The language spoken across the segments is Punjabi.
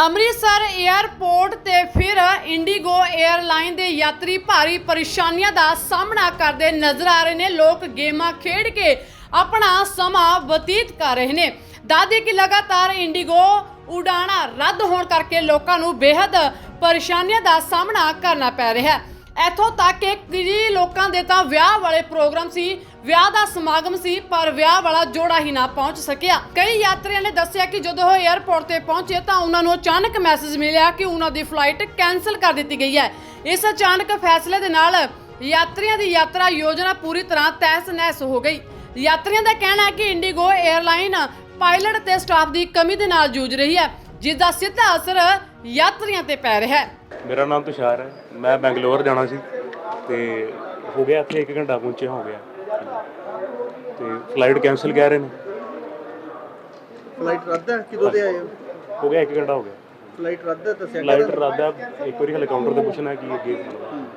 ਅੰਮ੍ਰਿਤਸਰ 에ਅਰਪੋਰਟ ਤੇ ਫਿਰ ਇੰਡੀਗੋ 에ਅਰਲਾਈਨ ਦੇ ਯਾਤਰੀ ਭਾਰੀ ਪਰੇਸ਼ਾਨੀਆਂ ਦਾ ਸਾਹਮਣਾ ਕਰਦੇ ਨਜ਼ਰ ਆ ਰਹੇ ਨੇ। ਲੋਕ ਗੇਮਾਂ ਖੇਡ ਕੇ ਆਪਣਾ ਸਮਾਂ ਬਤੀਤ ਕਰ ਰਹੇ ਨੇ। ਦਾਦੇ ਕਿ ਲਗਾਤਾਰ ਇੰਡੀਗੋ ਉਡਾਣਾ ਰੱਦ ਹੋਣ ਕਰਕੇ ਲੋਕਾਂ ਨੂੰ ਬੇहद ਪਰੇਸ਼ਾਨੀਆਂ ਦਾ ਸਾਹਮਣਾ ਕਰਨਾ ਪੈ ਰਿਹਾ ਹੈ। ਇੱਥੋਂ ਤੱਕ ਕਿ ਕਈ ਲੋਕਾਂ ਦੇ ਤਾਂ ਵਿਆਹ ਵਾਲੇ ਪ੍ਰੋਗਰਾਮ ਸੀ, ਵਿਆਹ ਦਾ ਸਮਾਗਮ ਸੀ, ਪਰ ਵਿਆਹ ਵਾਲਾ ਜੋੜਾ ਹੀ ਨਾ ਪਹੁੰਚ ਸਕਿਆ। ਕਈ ਯਾਤਰੀਆਂ ਨੇ ਦੱਸਿਆ ਕਿ ਜਦੋਂ ਉਹ 에ਅਰਪੋਰਟ ਤੇ ਪਹੁੰਚੇ ਤਾਂ ਉਹਨਾਂ ਨੂੰ ਅਚਾਨਕ ਮੈਸੇਜ ਮਿਲਿਆ ਕਿ ਉਹਨਾਂ ਦੀ ਫਲਾਈਟ ਕੈਨਸਲ ਕਰ ਦਿੱਤੀ ਗਈ ਹੈ। ਇਸ ਅਚਾਨਕ ਫੈਸਲੇ ਦੇ ਨਾਲ ਯਾਤਰੀਆਂ ਦੀ ਯਾਤਰਾ ਯੋਜਨਾ ਪੂਰੀ ਤਰ੍ਹਾਂ ਤਹਿਸ-ਨਹਿਸ ਹੋ ਗਈ। ਯਾਤਰੀਆਂ ਦਾ ਕਹਿਣਾ ਹੈ ਕਿ ਇੰਡੀਗੋ 에ਅਰਲਾਈਨ ਪਾਇਲਟ ਤੇ ਸਟਾਫ ਦੀ ਕਮੀ ਦੇ ਨਾਲ ਜੂਝ ਰਹੀ ਹੈ, ਜਿਸ ਦਾ ਸਿੱਧਾ ਅਸਰ ਯਾਤਰੀਆਂ ਤੇ ਪੈ ਰਿਹਾ ਹੈ। ਮੇਰਾ ਨਾਮ ਤੁਸ਼ਾਰ ਹੈ। ਮੈਂ ਬੈਂਗਲੌਰ ਜਾਣਾ ਸੀ ਤੇ ਹੋ ਗਿਆ ਇੱਥੇ 1 ਘੰਟਾ ਪਹੁੰਚਿਆ ਹੋ ਗਿਆ। ਤੇ ਫਲਾਈਟ ਕੈਨਸਲ ਕਹਿ ਰਹੇ ਨੇ। ਫਲਾਈਟ ਰੱਦ ਹੈ? ਕਿਦੋਂ ਦੇ ਆਏ ਹੋ? ਹੋ ਗਿਆ 1 ਘੰਟਾ ਹੋ ਗਿਆ। ਫਲਾਈਟ ਰੱਦ ਹੈ ਦੱਸਿਆ ਫਲਾਈਟ ਰੱਦ ਹੈ। ਇੱਕ ਵਾਰੀ ਹਲੇ ਕਾਊਂਟਰ ਤੇ ਪੁੱਛਣਾ ਕੀ ਅੱਗੇ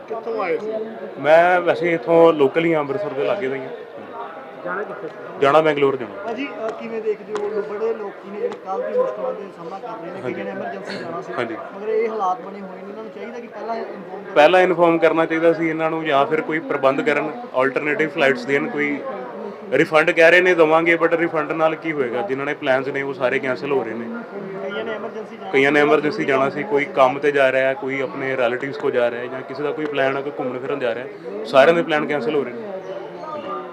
ਕਿੱਥੋਂ ਆਏ ਸੀ? ਮੈਂ ਵੈਸੇ ਇੱਥੋਂ ਲੋਕਲ ਹੀ ਹਾਂ, ਅੰਮ੍ਰਿਤਸਰ ਦੇ ਲਾਗੇ ਦਾ ਹੀ ਹਾਂ। ਜਾਣਾ ਕਿੱਥੇ? ਜਾਣਾ ਬੈਂਗਲੌਰ ਜਾਣਾ। ਭਾਜੀ ਅਹ ਕਿਵੇਂ ਦੇਖਦੇ ਹੋ? ਬੜੇ ਲੋਕੀ ਨੇ ਜਿਹੜੇ ਕੱਲ ਦੀ ਮੁਸ਼ਕਲਾਂ ਦੇ ਸਾਹਮਣਾ ਕਰ ਰਹੇ ਨੇ ਕਈਆਂ ਨੇ ਐਮਰਜੈਂਸੀ ਜਾਣਾ ਸੀ। ਹਾਂਜੀ। ਮਗਰ ਇਹ ਹਾਲਾਤ ਬਣੇ ਹੋਏ ਨੇ ਇਹਨਾਂ ਨੂੰ ਚਾਹੀਦਾ ਕਿ ਪਹਿਲਾਂ ਇਨਫੋਰਮ ਪਹਿਲਾਂ ਇਨਫੋਰਮ ਕਰਨਾ ਚਾਹੀਦਾ ਸੀ ਇਹਨਾਂ ਨੂੰ ਜਾਂ ਫਿਰ ਕੋਈ ਪ੍ਰਬੰਧ ਕਰਨ ਆਲਟਰਨੇਟਿਵ ਫਲਾਈਟਸ ਦੇਣ ਕੋਈ ਰਿਫੰਡ ਕਹਿ ਰਹੇ ਨੇ ਦਵਾਂਗੇ ਬਟ ਰਿਫੰਡ ਨਾਲ ਕੀ ਹੋਏਗਾ? ਜਿਨ੍ਹਾਂ ਨੇ ਪਲਾਨਸ ਨੇ ਉਹ ਸਾਰੇ ਕੈਨਸਲ ਹੋ ਰਹੇ ਨੇ। ਕਈਆਂ ਨੇ ਐਮਰਜੈਂਸੀ ਜਾਣਾ ਕਈਆਂ ਨੇ ਐਮਰਜੈਂਸੀ ਜਾਣਾ ਸੀ ਕੋਈ ਕੰਮ ਤੇ ਜਾ ਰਿਹਾ ਹੈ ਕੋਈ ਆਪਣੇ ਰਿਲੇਟਿਵਸ ਕੋ ਜਾ ਰਿਹਾ ਹੈ ਜਾਂ ਕਿਸੇ ਦਾ ਕੋਈ ਪਲਾਨ ਹੈ ਕੋਈ ਘੁੰਮਣ ਫਿਰਨ ਜਾ ਰਿਹਾ ਹੈ ਸਾਰਿਆਂ ਦੇ ਪਲਾਨ ਕੈਨਸਲ ਹੋ ਰਹੇ ਨੇ।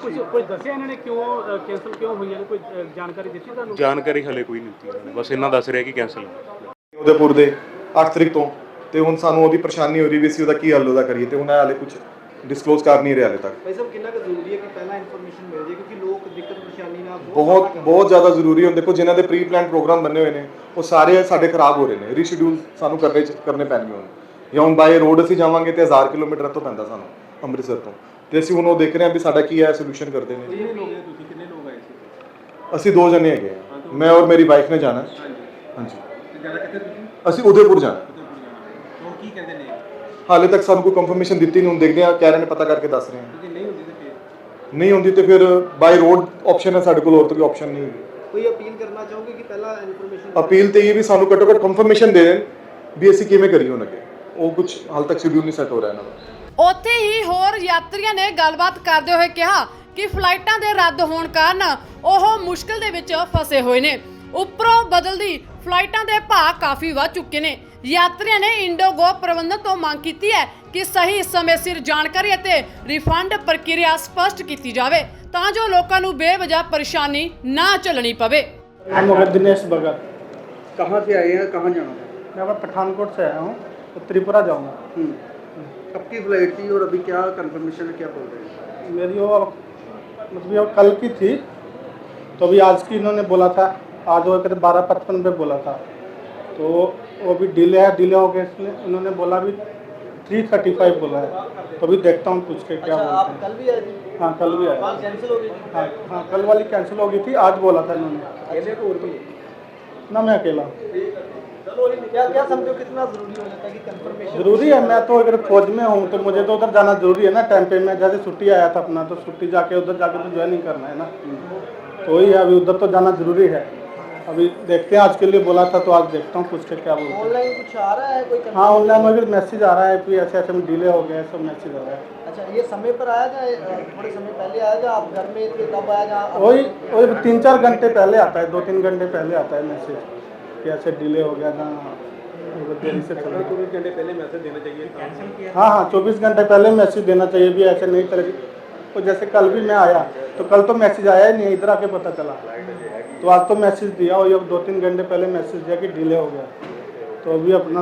ਕੁਝ ਕੋਈ ਦੱਸਿਆ ਇਹਨਾਂ ਨੇ ਕਿਉਂ ਕੈਂਸਲ ਕਿਉਂ ਹੋਈ ਹੈ? ਕੋਈ ਅ, ਜਾਣਕਾਰੀ ਦਿੱਤੀ ਤੁਹਾਨੂੰ? ਜਾਣਕਾਰੀ ਹਲੇ ਕੋਈ ਨਹੀਂ ਦਿੱਤੀ ਇਹਨਾਂ ਨੇ। ਬਸ ਇਹਨਾਂ ਦੱਸ ਰਿਹਾ ਕਿ ਕੈਨਸਲ ਹੈ ਉਦੈਪੁਰ ਦੇ 8 ਤਰੀਕ ਤੋਂ ਤੇ ਹੁਣ ਸਾਨੂੰ ਉਹਦੀ ਪਰੇਸ਼ਾਨੀ ਹੋ ਰਹੀ ਵੀ ਅਸੀਂ ਉਹਦਾ ਕੀ ਹੱਲ ਉਹਦਾ ਕਰੀਏ ਤੇ ਹੁਣ ਇਹ ਹਾਲੇ ਕੁਝ ਡਿਸਕਲੋਜ਼ ਕਰ ਨਹੀਂ ਰਿਹਾ ਹਾਲੇ ਤੱਕ। ਭਾਈ ਸਾਹਿਬ ਕਿੰਨਾ ਕੁ ਜ਼ਰੂਰੀ ਹੈ ਕਿ ਪਹਿਲਾਂ ਇਨਫੋਰਮੇਸ਼ਨ ਮਿਲ ਜੇ ਕਿਉਂਕਿ ਲੋਕ ਦਿੱਕਤ ਪਰੇਸ਼ਾਨੀ ਨਾਲ ਬਹੁਤ ਬਹੁਤ ਜ਼ਿਆਦਾ ਜ਼ਰੂਰੀ ਹੈ। ਦੇਖੋ ਜਿਨ੍ਹਾਂ ਦੇ ਪ੍ਰੀ ਪਲਾਨ ਪ੍ਰੋਗਰਾਮ ਬੰਨੇ ਹੋਏ ਨੇ ਉਹ ਸਾਰੇ ਸਾਡੇ ਖਰਾਬ ਹੋ ਰਹੇ ਨੇ। ਰੀਸ਼ਡਿਊਲ ਸਾਨੂੰ ਕਰਨੇ ਚ- ਕਰਨੇ ਪੈਣਗੇ ਹੁਣ। ਜਾਂ ਹੁਣ ਬਾਈ ਰੋਡ ਅਸੀਂ ਜਾਵਾਂਗੇ ਤੇ 1000 ਕਿਲੋਮੀਟਰ ਤੋਂ ਪੈਂਦਾ ਸਾਨੂੰ ਅੰਮ੍ਰਿਤਸਰ ਤੋਂ। ਤੇ ਅਸੀਂ ਹੁਣ ਉਹ ਦੇਖ ਰਹੇ ਹਾਂ ਵੀ ਸਾਡਾ ਕੀ ਹੈ ਸੋਲੂਸ਼ਨ ਕਰਦੇ ਨੇ। ਕਿੰਨੇ ਲੋਕ ਨੇ ਤੁਸੀਂ? ਕਿੰਨੇ ਲੋਕ ਆਏ ਸੀ? ਅਸੀਂ ਦੋ ਜਣੇ ਹੈਗੇ ਹਾਂ। ਮੈਂ ਔਰ ਮੇਰੀ ਵਾਈਫ ਨੇ ਜਾਣਾ। ਹੈ। ਹਾਂਜੀ। ਤੇ ਜਾਣਾ ਕਿੱਥੇ ਤੁਸੀਂ? ਅਸੀਂ ਉਦੈਪੁਰ ਜਾਣਾ। ਹੁਣ ਕੀ ਕਹਿੰਦੇ ਨੇ? ਹਾਲੇ ਤੱਕ ਸਾਨੂੰ ਕੋਈ ਕੰਫਰਮੇਸ਼ਨ ਦਿੱਤੀ ਨਹੀਂ ਹੁਣ ਦੇਖਦੇ ਹਾਂ। ਕਹਿ ਰਹੇ ਨੇ ਪਤਾ ਕਰਕੇ ਦੱਸ ਰਹੇ ਹਾਂ। ਜੇ ਨਹੀਂ ਹੁੰਦੀ ਤੇ ਫਿਰ? ਨਹੀਂ ਹੁੰਦੀ ਤੇ ਫਿਰ ਬਾਈ ਰੋਡ ਆਪਸ਼ਨ ਹੈ ਸਾਡੇ ਕੋਲ ਹੋਰ ਤਾਂ ਕੋਈ ਆਪਸ਼ਨ ਨਹੀਂ ਹੈ ਕੋਈ ਅਪੀਲ ਕਰਨਾ ਚਾਹੋਗੇ ਕਿ ਪਹਿਲਾਂ ਇਨਫੋਰਮੇਸ਼ਨ ਅਪੀਲ ਤੇ ਇਹ ਵੀ ਸਾਨੂੰ ਘੱਟੋ ਘੱਟ ਕੰਫਰਮੇਸ਼ਨ ਦੇ ਦੇਣ ਵੀ ਅਸੀਂ ਕਿਵੇਂ ਕਰੀਏ ਹੁਣ ਅੱਗੇ। ਉਹ ਕੁਝ ਹਾਲ ਤੱਕ ਸ਼ਡਿਊਲ ਨਹੀਂ ਸੈੱਟ ਹੋ ਰਿਹਾ ਇਹਨਾਂ ਦਾ। ਉੱਥੇ ਹੀ ਹੋਰ ਯਾਤਰੀਆਂ ਨੇ ਗੱਲਬਾਤ ਕਰਦੇ ਹੋਏ ਕਿਹਾ ਕਿ ਫਲਾਈਟਾਂ ਦੇ ਰੱਦ ਹੋਣ ਕਾਰਨ ਉਹ ਮੁਸ਼ਕਲ ਦੇ ਵਿੱਚ ਫਸੇ ਹੋਏ ਨੇ ਉੱਪਰੋਂ ਬਦਲਦੀ ਫਲਾਈਟਾਂ ਦੇ ਭਾਅ ਕਾਫੀ ਵੱਧ ਚੁੱਕੇ ਨੇ ਯਾਤਰੀਆਂ ਨੇ ਇੰਡੋਗੋ ਪ੍ਰਬੰਧਨ ਤੋਂ ਮੰਗ ਕੀਤੀ ਹੈ ਕਿ ਸਹੀ ਸਮੇਂ ਸਿਰ ਜਾਣਕਾਰੀ ਅਤੇ ਰਿਫੰਡ ਪ੍ਰਕਿਰਿਆ ਸਪਸ਼ਟ ਕੀਤੀ ਜਾਵੇ ਤਾਂ ਜੋ ਲੋਕਾਂ ਨੂੰ ਬੇਵਜ੍ਹਾ ਪਰੇਸ਼ਾਨੀ ਨਾ ਝੱਲਣੀ ਪਵੇ हम हो गए दिनेश भगत कहाँ से आए हैं कहाँ जाना था मैं अब पठानकोट से आया हूँ तो त्रिपुरा जाऊँगा हम्म। कब की फ़्लाइट थी और अभी क्या कंफर्मेशन है क्या बोल रहे हैं? मेरी वो मतलब ये कल की थी तो अभी आज की इन्होंने बोला था आज वो कहते बारह पचपन पे बोला था। तो वो भी डिले है डिले हो गया इसलिए उन्होंने बोला भी थ्री थर्टी फाइव बोला है। तो अभी देखता हूँ पूछ के क्या अच्छा, बोलते हैं। कल भी आए हाँ कल भी आया कैंसिल हो गई थी? हाँ हाँ कल वाली कैंसिल हो गई थी आज बोला था इन्होंने। अकेले को ना मैं अकेला। क्या क्या समझो कितना ज़रूरी हो जाता है कि कंफर्मेशन ज़रूरी है मैं तो अगर फौज में हूँ तो मुझे तो उधर जाना ज़रूरी है ना टाइम पे मैं जैसे छुट्टी आया था अपना तो छुट्टी जाके उधर जाके तो ज्वाइन नहीं करना है ना। तो वही है अभी उधर तो जाना ज़रूरी है। अभी देखते हैं आज के लिए बोला था तो आज देखता हूँ पूछ के क्या बोलते हैं। ऑनलाइन कुछ आ रहा है कोई हाँ ऑनलाइन में भी मैसेज आ रहा है कि ऐसे ऐसे में डिले हो गया सब मैसेज आ रहा है। अच्छा ये समय पर आया जाए थोड़े समय पहले आया जाए आप घर में थे तब आया जा वही वही तीन चार घंटे पहले आता है दो तीन घंटे पहले आता है मैसेज कि ऐसे डिले हो गया ना उधर देरी से चल रहा है। चौबीस घंटे पहले मैसेज देना चाहिए कैंसिल किया हाँ हाँ चौबीस घंटे पहले मैसेज देना चाहिए भी ऐसे नहीं तरह तो जैसे कल भी मैं आया तो कल तो मैसेज आया ही नहीं इधर आके पता चला तो आज तो मैसेज दिया और ये दो तीन घंटे पहले मैसेज दिया कि डिले हो गया तो अभी अपना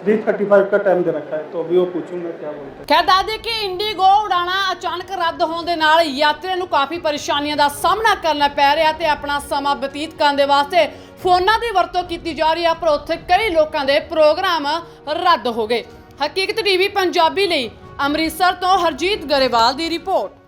थ्री थर्टी फाइव का टाइम दे रखा है तो अभी वो पूछूंगा क्या बोलते हैं ਕਹਿ ਦੱਸਦੇ ਕਿ ਇੰਡੀਗੋ ਉਡਾਣਾ ਅਚਾਨਕ ਰੱਦ ਹੋਣ ਦੇ ਨਾਲ ਯਾਤਰੀਆਂ ਨੂੰ ਕਾਫੀ ਪਰੇਸ਼ਾਨੀਆਂ ਦਾ ਸਾਹਮਣਾ ਕਰਨਾ ਪੈ ਰਿਹਾ ਤੇ ਆਪਣਾ ਸਮਾਂ ਬਤੀਤ ਕਰਨ ਦੇ ਵਾਸਤੇ ਫੋਨਾਂ ਦੀ ਵਰਤੋਂ ਕੀਤੀ ਜਾ ਰਹੀ ਆ, ਪਰ ਉੱਥੇ ਕਈ ਲੋਕਾਂ ਦੇ ਪ੍ਰੋਗਰਾਮ ਰੱਦ ਹੋ ਗਏ। ਹਕੀਕਤ ਟੀਵੀ ਪੰਜਾਬੀ ਲਈ ਅੰਮ੍ਰਿਤਸਰ ਤੋਂ ਹਰਜੀਤ ਗਰੇਵਾਲ ਦੀ ਰਿਪੋਰਟ।